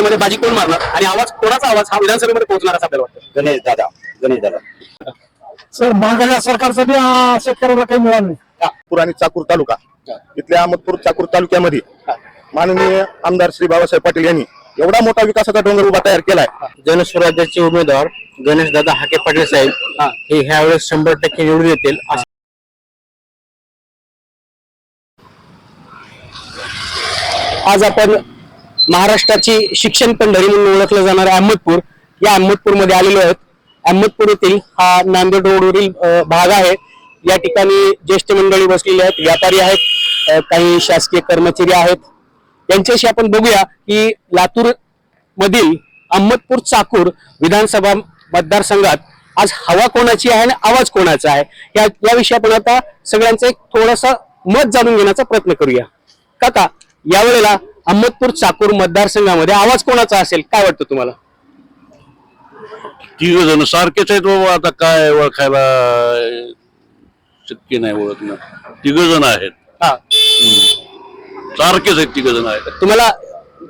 मध्ये बाजी कोण मारणार? आणि आवाज कोणाचा आवाज हा विधानसभेमध्ये पोहोचणार असं आपल्याला वाटतं गणेश दादा गणेश दादा. सर महागाच्या सरकारचं बी अं, शेतकऱ्याला काही मिळालं नाही. नागपूर आणि चाकूर तालुका. इथल्या अहमदपूर चाकूर तालुक्यामध्ये माननीय आमदार श्री बाबासाहेब पाटील यांनी एवढा मोठा विकासाचा डोंगर उभा तयार केलाय. जनस्वराज्याचे उमेदवार गणेश दादा हाके पाटील साहेब हे. ह्या वेळेस शंभर टक्के निवडून येतील असं आज आपण महाराष्ट्राची शिक्षण पंढरी म्हणून ओळखलं जाणारं अहमदपूर. या अहमदपूरमध्ये आलेलो आहोत. अहमदपूर येथील हा नांदेड रोडवरील भाग आहे. या ठिकाणी ज्येष्ठ मंडळी बसलेली आहेत व्यापारी आहेत काही शासकीय कर्मचारी आहेत. यांच्याशी आपण बघूया की लातूर मधील अहमदपूर चाकूर विधानसभा मतदारसंघात आज हवा कोणाची आहे आणि आवाज कोणाचा आहे? या याविषयी आपण आता सगळ्यांचं एक थोडंसं मत जाणून घेण्याचा प्रयत्न करूया. काका यावेळेला अहमदपूर चाकूर मतदारसंघामध्ये आवाज कोणाचा असेल? काय वाटतं तुम्हाला? तिघ जण सारखेच आहेत बाबा आता काय ओळखायला शक्य नाही ओळखणं. तिघ जण आहेत. हा. सारखेच आहेत तिघ जण आहेत. तुम्हाला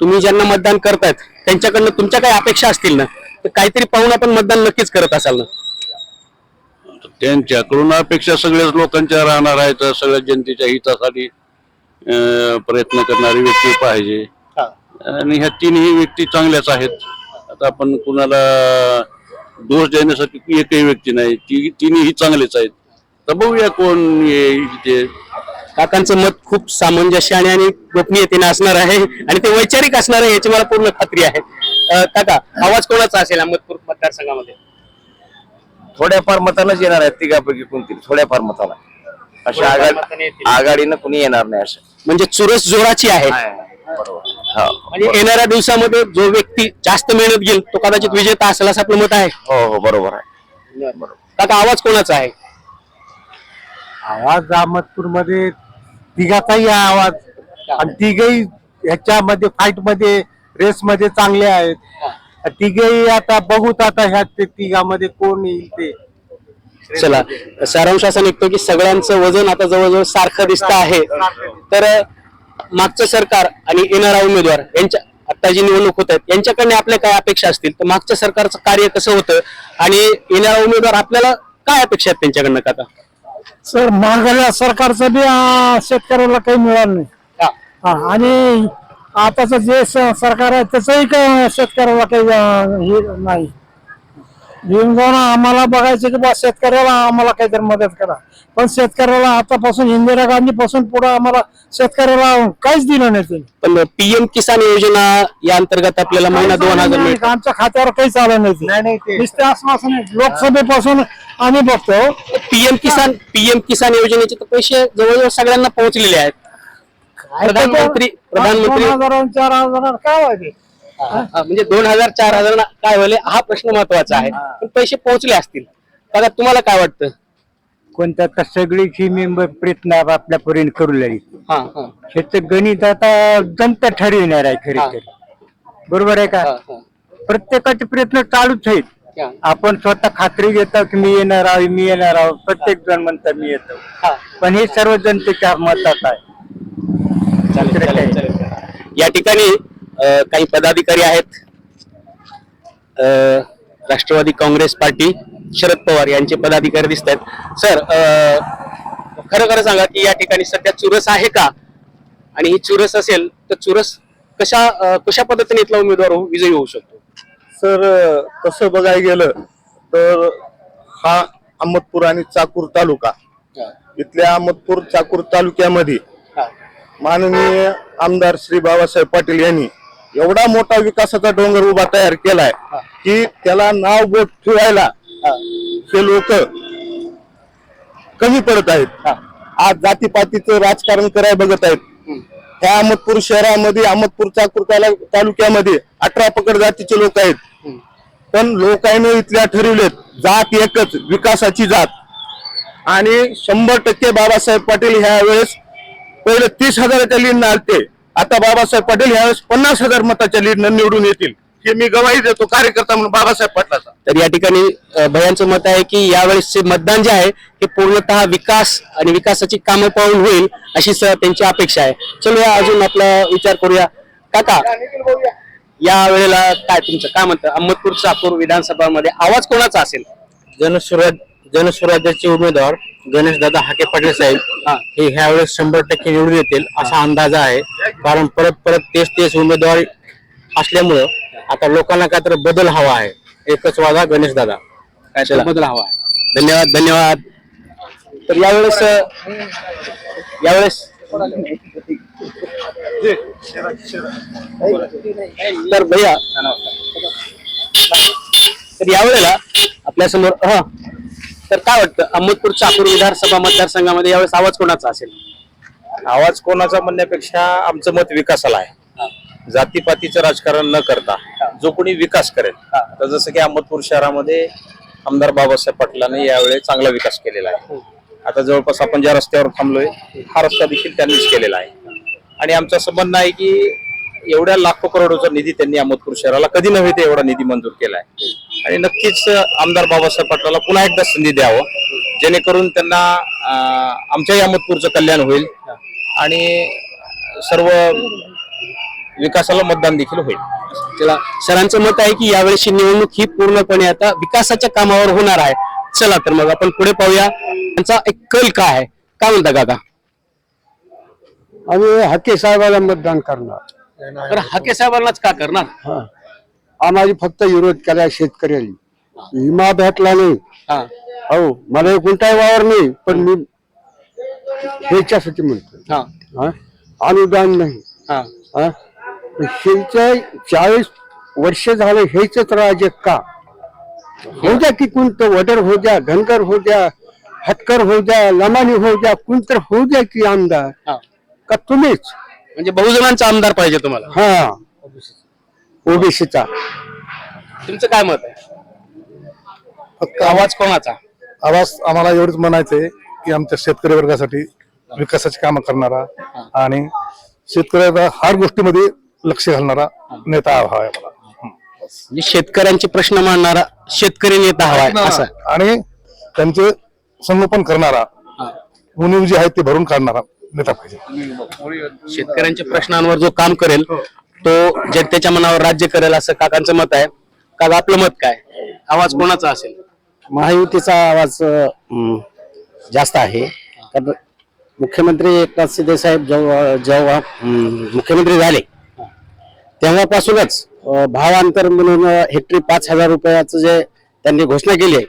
तुम्ही ज्यांना मतदान करतायत त्यांच्याकडनं तुमच्या काही अपेक्षा असतील ना? तर काहीतरी पाहून आपण मतदान नक्कीच करत असाल ना? त्यांच्याकडून अपेक्षा सगळ्याच लोकांच्या राहणार आहेत सगळ्या जनतेच्या हितासाठी. प्रयत्न करणारी व्यक्ती पाहिजे. आणि ह्या तिन्ही व्यक्ती चांगल्याच आहेत. आता आपण कुणाला दोष देण्यासाठी एकही व्यक्ती नाही. ती तिन्ही चांगलेच आहेत. तर बघूया कोण येईल ते काकांचं मत खूप सामंजस्य आणि आणि गोपनीयतेने असणार आहे. आणि ते वैचारिक असणार आहे याची मला पूर्ण खात्री आहे. अं, काका आवाज कोणाचा असेल अहमदपूर मतदारसंघामध्ये? थोड्याफार मतानच येणार आहेत तिघापैकी कोणती थोड्याफार मताला. अशी आघाडी. आघाडीनं कुणी येणार नाही असं. म्हणजे चुरस जोराची आहे. बरोबर. हा. म्हणजे येणाऱ्या दिवसामध्ये जो व्यक्ती जास्त मेहनत घेईल तो कदाचित विजेता असेल असं आपलं मत आहे? हो हो बरोबर आहे. काका आवाज कोणाचा आहे? आवाज अहमदपूरमध्ये तिघाचाही आहे आवाज. आणि तिघही ह्याच्यामध्ये फाईटमध्ये रेस मध्ये चांगले आहेत. तिघही आता बघूत आता ह्या ते तिघामध्ये कोण येईल ते. चला सारांश असा निघतो की सगळ्यांचं वजन आता जवळजवळ सारखं दिसतं आहे. तर मागचं सरकार आणि येणारा उमेदवार यांच्या आता जी निवडणूक होत आहेत यांच्याकडनं आपल्या काय अपेक्षा असतील? तर मागच्या सरकारचं कार्य कसं होतं? आणि येणारा उमेदवार आपल्याला काय अपेक्षा आहेत त्यांच्याकडनं काका सर महागाच्या सरकारचं बी शेतकऱ्याला काही मिळालं नाही. हा, आणि आताचं जे सरकार आहे त्याचंही काही शेतकऱ्याला काही हे नाही. जाऊन आम्हाला बघायचं की बा शेतकऱ्याला आम्हाला काहीतरी मदत करा. पण शेतकऱ्याला आतापासून इंदिरा गांधी पासून पुढे आम्हाला शेतकऱ्याला काहीच दिलं नाही त्यांनी. पण पीएम किसान योजना या अंतर्गत आपल्याला महिना दोन हजार आमच्या खात्यावर काहीच आलं नाही ते. नुसते आश्वासन आहे. लोकसभेपासून आम्ही बघतो. पीएम किसान पीएम किसान योजनेचे तर पैसे जवळजवळ सगळ्यांना पोहोचलेले आहेत. प्रधानमंत्री प्रधानमंत्री दोन हजार चार हजार काय व्हायचे म्हणजे दोन हजार चार हजार काय होईल हा प्रश्न महत्त्वाचा आहे. पण पैसे पोहोचले असतील. बघा तुम्हाला काय वाटतं? कोणत्या तर सगळीची मेंबर प्रयत्न आपल्यापर्यंत करू लागली हा हा. ह्याचं गणित आता जनता ठरविणार आहे खरी. तर. बरोबर आहे का? हा, हा. प्रत्येकाचे प्रयत्न चालूच आहेत. हा. आपण स्वतः खात्री घेतो की मी येणार आहे मी येणार आहोत. प्रत्येक जण म्हणतात मी येतो. हा. पण हे सर्व जनतेच्या मतात आहे. चालेल, दुसरं चालेल, काही चालेल. या ठिकाणी काही पदाधिकारी आहेत. अ, राष्ट्रवादी काँग्रेस पार्टी शरद पवार यांचे पदाधिकारी दिसत आहेत. सर खरं खरं सांगा की या ठिकाणी सध्या चुरस आहे का? आणि ही चुरस असेल तर चुरस कशा कशा पद्धतीने इथला उमेदवार हो- विजयी होऊ शकतो? सर तसं बघायला गेलं तर हा अहमदपूर आणि चाकूर तालुका. इथल्या अहमदपूर चाकूर तालुक्यामध्ये माननीय आमदार श्री बाबासाहेब पाटील यांनी एवढा मोठा विकासाचा डोंगर उभा तयार केलाय की त्याला नाव बोट ठेवायला हे. लोक कमी पडत आहेत. आज जातीपातीचं राजकारण करायला बघत आहेत. ह्या अहमदपूर शहरामध्ये अहमदपूर चाकूर तालु- तालुक्यामध्ये अठरा पकड जातीचे लोक आहेत. पण लोकांनी इथल्या ठरवलेत जात एकच विकासाची जात. आणि शंभर टक्के बाबासाहेब पाटील ह्या वेळेस पहिले तीस हजाराच्या लीडनं आलते आता बाबासाहेब पाटील ह्यावेळेस पन्नास हजार मताच्या लीडनं निवडून येतील. हे मी गवाही देतो कार्यकर्ता म्हणून बाबासाहेब पाटलाचा. तर या ठिकाणी भयांचं मत आहे की यावेळेसचे मतदान जे आहे हे पूर्णतः विकास आणि विकासाची कामं पाहून होईल अशी स- त्यांची अपेक्षा आहे. चलो या अजून आपला विचार करूया. काका या वेळेला काय तुमचं? काय म्हणतं? अहमदपूर चाकूर विधानसभा मध्ये आवाज कोणाचा असेल? जनस्वराज जनस्वराज्याचे उमेदवार गणेशदादा हाके पाटील साहेब हा. हे ह्या वेळेस शंभर टक्के निवडून येतील असा अंदाज आहे. कारण परत परत तेच तेच उमेदवार असल्यामुळं आता लोकांना काहीतरी बदल हवा आहे. एकच वादा गणेशदादा काय तर बदल हवा आहे. धन्यवाद धन्यवाद. तर यावेळेस यावेळेस तर भैया तर यावेळेला आपल्यासमोर हा तर काय वाटतं? अहमदपूर चाकूर विधानसभा मतदारसंघामध्ये यावेळेस आवाज कोणाचा असेल? आवाज कोणाचा म्हणण्यापेक्षा आमचं मत विकासाला आहे. जातीपातीचं राजकारण न करता जो कोणी विकास करेल तर जसं की अहमदपूर शहरामध्ये आमदार बाबासाहेब पाटलांनी यावेळी चांगला विकास केलेला आहे. आता जवळपास आपण ज्या रस्त्यावर थांबलोय हा रस्ता देखील त्यांनीच केलेला आहे. आणि आमचं असं म्हणणं आहे की एवढ्या लाखो करोडचा निधी त्यांनी अहमदपूर शहराला कधी नव्हे ते एवढा निधी मंजूर केला आहे आणि नक्कीच आमदार बाबासाहेब पाटलाला पुन्हा एकदा संधी द्यावं. जेणेकरून त्यांना अं, आमच्याही अहमदपूरचं कल्याण होईल आणि सर्व विकासाला मतदान देखील होईल. चला सरांचं मत आहे की यावेळेची निवडणूक ही पूर्णपणे आता विकासाच्या कामावर होणार आहे. चला तर मग आपण पुढे पाहूया. त्यांचा एक कल काय आहे? काय म्हणता काका? आम्ही हके साहेबाला मतदान करणार. तर हाके साहेबांनाच का करणार? हा. आम्हाला फक्त विरोध केला शेतकऱ्यांनी. विमा भेटला नाही. हा. हो मला गुंठाई वावर नाही पण मी ह्याच्यासाठी म्हणतो? अनुदान नाही? ह्याचं चाळीस वर्ष झालं हेच राज्य का? हो. द्या की कोणतं वडर हो द्या धनगर हो द्या हटकर हो द्या लमानी हो द्या कोणतर हो द्या की आमदार? हा. का तुम्हीच? म्हणजे बहुजनांचा आमदार पाहिजे तुम्हाला. हा. ओबीसीचा. तुमचं काय मत आहे? फक्त आवाज कोणाचा? आवाज आम्हाला एवढंच म्हणायचंय की आमच्या शेतकरी वर्गासाठी विकासाची कामं करणारा आणि शेतकऱ्याला हर गोष्टीमध्ये लक्ष घालणारा नेता हवा आहे मला म्हणजे शेतकऱ्यांचे प्रश्न मांडणारा शेतकरी नेता हवाय असं. आणि त्यांचे संगोपन करणारा उणीव जी आहे ते भरून काढणारा नेता पाहिजे. शेतकऱ्यांच्या प्रश्नांवर जो काम करेल तो जनतेच्या मनावर राज्य करेल असं काकांचं मत आहे. काका आपलं मत काय? आवाज कोणाचा असेल? महायुतीचा आवाज अं, जास्त आहे. कारण मुख्यमंत्री एकनाथ शिंदे साहेब जेव्हा जेव्हा अं, मुख्यमंत्री झाले तेव्हापासूनच अं, भावांतर म्हणून हेक्टरी पाच हजार रुपयाचं जे त्यांनी घोषणा केली आहे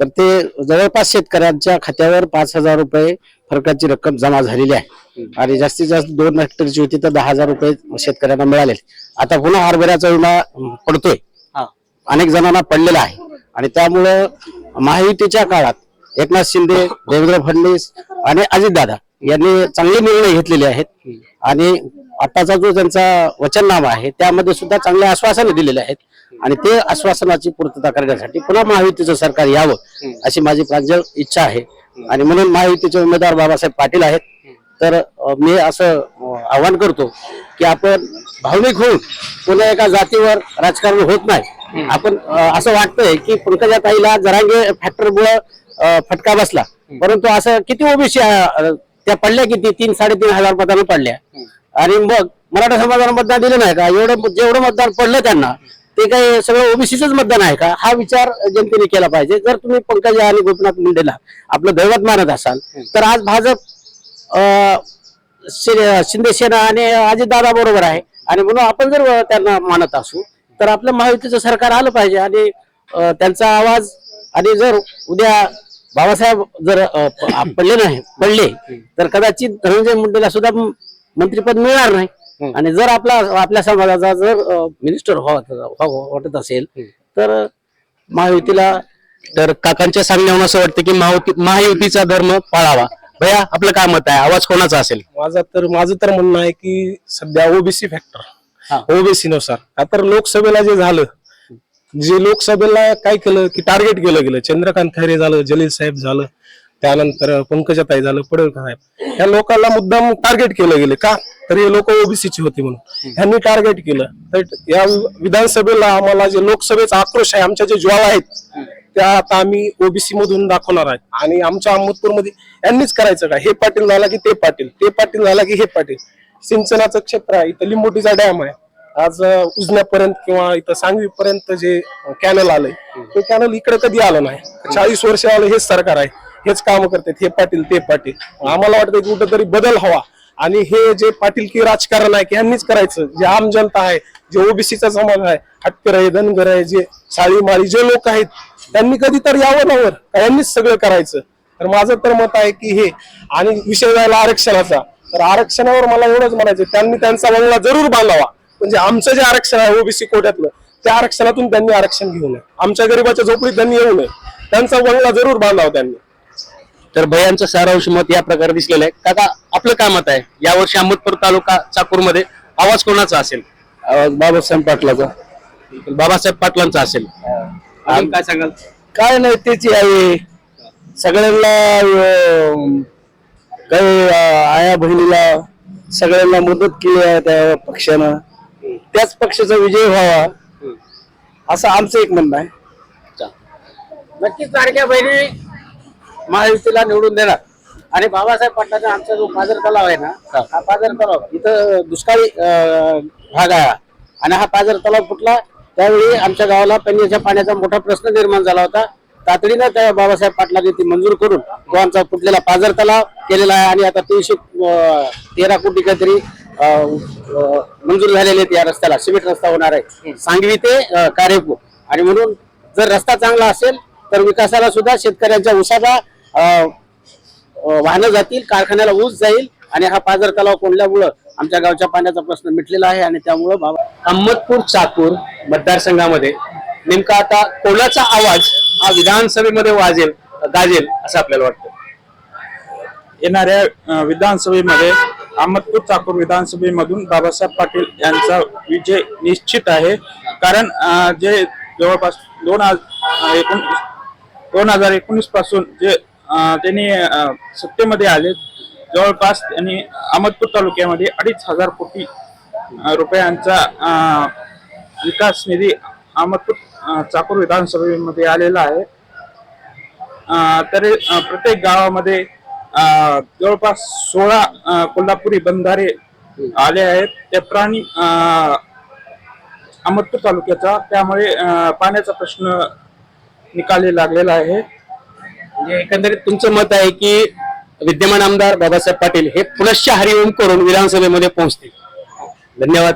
तर ते जवळपास शेतकऱ्यांच्या खात्यावर पाच हजार रुपये फरकाची रक्कम जमा झालेली आहे. आणि जास्तीत जास्त दोन हेक्टरची होती तर दहा हजार रुपये शेतकऱ्यांना मिळाले आता पुन्हा हरभऱ्याचा विमा पडतोय. अनेक जणांना पडलेला आहे. आणि त्यामुळं महायुतीच्या काळात एकनाथ शिंदे देवेंद्र फडणवीस आणि अजितदादा यांनी चांगले निर्णय घेतलेले आहेत. आणि आताचा जो त्यांचा वचननामा आहे त्यामध्ये सुद्धा चांगले आश्वासने दिलेले आहेत. आणि ते आश्वासनाची पूर्तता करण्यासाठी पुन्हा महायुतीचं सरकार यावं अशी माझी प्रांजळ इच्छा आहे. आणि म्हणून महायुतीचे उमेदवार बाबासाहेब पाटील आहेत. तर मी असं आवाहन करतो की आपण भावनिक होऊन पुन्हा एका जातीवर राजकारण होत नाही. आपण असं वाटतंय की पंकजा ताईला जरांगे फॅक्टरमुळे फटका बसला. परंतु असं किती ओबीसी त्या पडल्या किती? तीन साडेतीन हजार मतांना पडल्या. आणि मग मराठा समाजाला मतदान दिलं नाही का? एवढं जेवढं मतदान पडलं त्यांना ते काही सगळं ओबीसीच मतदान आहे का? हा विचार जनतेने केला पाहिजे. जर तुम्ही पंकज आणि गोपीनाथ मुंडेला आपलं दैवत मानत असाल तर आज भाजप शि- शिंदे सेना आणि अजितदादा बरोबर आहे. आणि म्हणून आपण जर त्यांना मानत असू तर आपलं महायुतीचं सरकार आलं पाहिजे. आणि त्यांचा आवाज आणि जर उद्या बाबासाहेब जर पडले नाही पडले तर कदाचित धनंजय मुंडेला सुद्धा मंत्रिपद मिळणार नाही. आणि जर आपला आपल्या समाजाचा जर मिनिस्टर वाटत असेल तर महायुतीला तर काकांच्या सांगण्यावरून असं वाटतं की महायुती महायुतीचा धर्म पाळावा. भैया आपलं काय मत आहे? आवाज कोणाचा असेल? माझा तर माझं तर म्हणणं आहे की सध्या ओबीसी हा. फॅक्टर ओबीसी नुसार. आता लोकसभेला जे झालं जे लोकसभेला काय केलं की टार्गेट केलं गेलं. चंद्रकांत खैरे झालं जलील साहेब झालं. त्यानंतर पंकजाताई झालं पडळकर साहेब. या लोकांना मुद्दाम टार्गेट केलं गेलं का? तर हे लोक ओबीसीची होती म्हणून. ह्यांनी टार्गेट केलं. तर या विधानसभेला आम्हाला जे लोकसभेचा आक्रोश आहे आमच्या जे ज्वाला आहेत त्या आता आम्ही ओबीसी मधून दाखवणार आहेत. आणि आमच्या अहमदपूरमध्ये यांनीच करायचं का? हे पाटील झाला की ते पाटील? ते पाटील झाला की हे पाटील? सिंचनाचं क्षेत्र आहे इथं लिंबोटीचा डॅम आहे. आज उजण्यापर्यंत किंवा इथं सांगवीपर्यंत जे कॅनल आलंय ते कॅनल इकडे कधी आलं नाही. चाळीस वर्ष आलं हेच सरकार आहे. हेच काम करतात हे पाटील ते पाटील. आम्हाला वाटतं की कुठंतरी बदल हवा. आणि हे जे पाटील की राजकारण आहे की यांनीच करायचं. जे आम जनता आहे जे ओबीसीचा समाज आहे हटकर आहे धनगर आहे जे साळी माळी जे लोक आहेत त्यांनी कधी तर यावं नावर. यांनीच सगळं करायचं? तर माझं तर मत आहे की हे. आणि विषय झाला आरक्षणाचा. तर आरक्षणावर मला एवढंच म्हणायचं त्यांनी त्यांचा बंगला जरूर बांधावा. म्हणजे आमचं जे आरक्षण आहे ओबीसी कोट्यातलं त्या आरक्षणातून त्यांनी आरक्षण घेऊ नये. आमच्या गरीबाच्या झोपडीत त्यांनी येऊ नये. त्यांचा बंगला जरूर बांधावा त्यांनी. तर भयांचं सारांश मत या प्रकारे दिसलेलं आहे. काका आपलं काय मत आहे? यावर्षी अहमदपूर तालुका चाकूरमध्ये आवाज कोणाचा असेल? बाबासाहेब पाटलाचा. बाबासाहेब पाटलांचा असेल. अजून काय सांगाल? काय नाही तेच आहे सगळ्यांना काही आया बहिणीला सगळ्यांना मदत केली आहे त्या पक्षानं. त्याच पक्षाचा विजय व्हावा असं आमचं एक म्हणणं आहे. नक्कीच लाडक्या बहिणी महायुतीला निवडून देणार. आणि बाबासाहेब पाटलाचा आमचा जो पाजर तलाव आहे ना हा. पाजर तलाव इथं दुष्काळी भाग आहे. आणि हा पाजर तलाव फुटला त्यावेळी आमच्या गावाला पिण्याच्या पाण्याचा मोठा प्रश्न निर्माण झाला होता. तातडीनं त्या बाबासाहेब पाटलांनी ती मंजूर करून तो आमचा फुटलेला पाजर तलाव केलेला आहे. आणि आता तीनशे तेरा कोटी काहीतरी मंजूर झालेले आहेत या रस्त्याला. सिमेंट रस्ता होणार आहे. सांगवी ते अं, कारेपूर. आणि म्हणून जर रस्ता चांगला असेल तर विकासाला सुद्धा शेतकऱ्यांच्या उसाला अं, वाहनं जातील कारखान्याला ऊस जाईल आणि हा पाझर तलाव कोंडल्यामुळं आमच्या गावच्या पाण्याचा प्रश्न मिटलेला आहे आणि त्यामुळं बाबा अहमदपूर चाकूर मतदारसंघामध्ये नेमका आता कोणाचा आवाज हा विधानसभेमध्ये वाजेल गाजेल असं आपल्याला वाटतं? येणाऱ्या विधानसभेमध्ये अहमदपूर चाकूर विधानसभेमधून बाबासाहेब पाटील यांचा विजय निश्चित आहे. कारण जे जवळपास दोन हजार एकोणीस दोन हजार एकोणीसपासून जे त्यांनी सत्तेमध्ये आले. जवळपास त्यांनी अहमदपूर तालुक्यामध्ये अडीच हजार कोटी रुपयांचा विकास निधी अहमदपूर चाकूर विधानसभेमध्ये आलेला आहे. तरी प्रत्येक गावामध्ये जवळपास सोळा कोल्हापुरी बंधारे आले आहेत. ते प्राणी अहमदपूर तालुक्याचा. त्यामुळे पाण्याचा प्रश्न निकाली लागलेला आहे. म्हणजे एकंदरीत तुमचं मत आहे की विद्यमान आमदार बाबासाहेब पाटील हे पुनश्च हरिओम करून विधानसभेमध्ये पोहोचतील. धन्यवाद.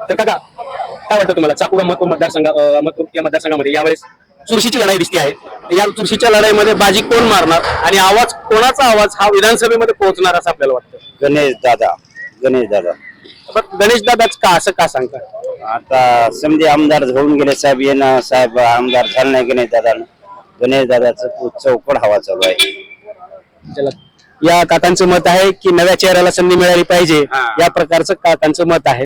तर काका काय वाटतं तुम्हाला? चाकूर अहमदपूर मतदारसंघ या मतदारसंघामध्ये यावेळेस चुरशीची लढाई दिसते आहे. या चुरशीच्या लढाईमध्ये बाजी कोण मारणार आणि आवाज कोणाचा आवाज हा विधानसभेमध्ये पोहोचणार असं आपल्याला वाटतं? गणेश दादा. गणेश दादा. पण गणेश दादाच का असं का सांगता आता समजे आमदार होऊन गेले साहेब येणं साहेब आमदार झालं नाही गणेश दादानं. गणेश दादाचं चौपड हवा चालू आहे. या काकांचं मत आहे की नव्या चेहऱ्याला संधी मिळाली पाहिजे. या प्रकारचं काकांचं मत आहे.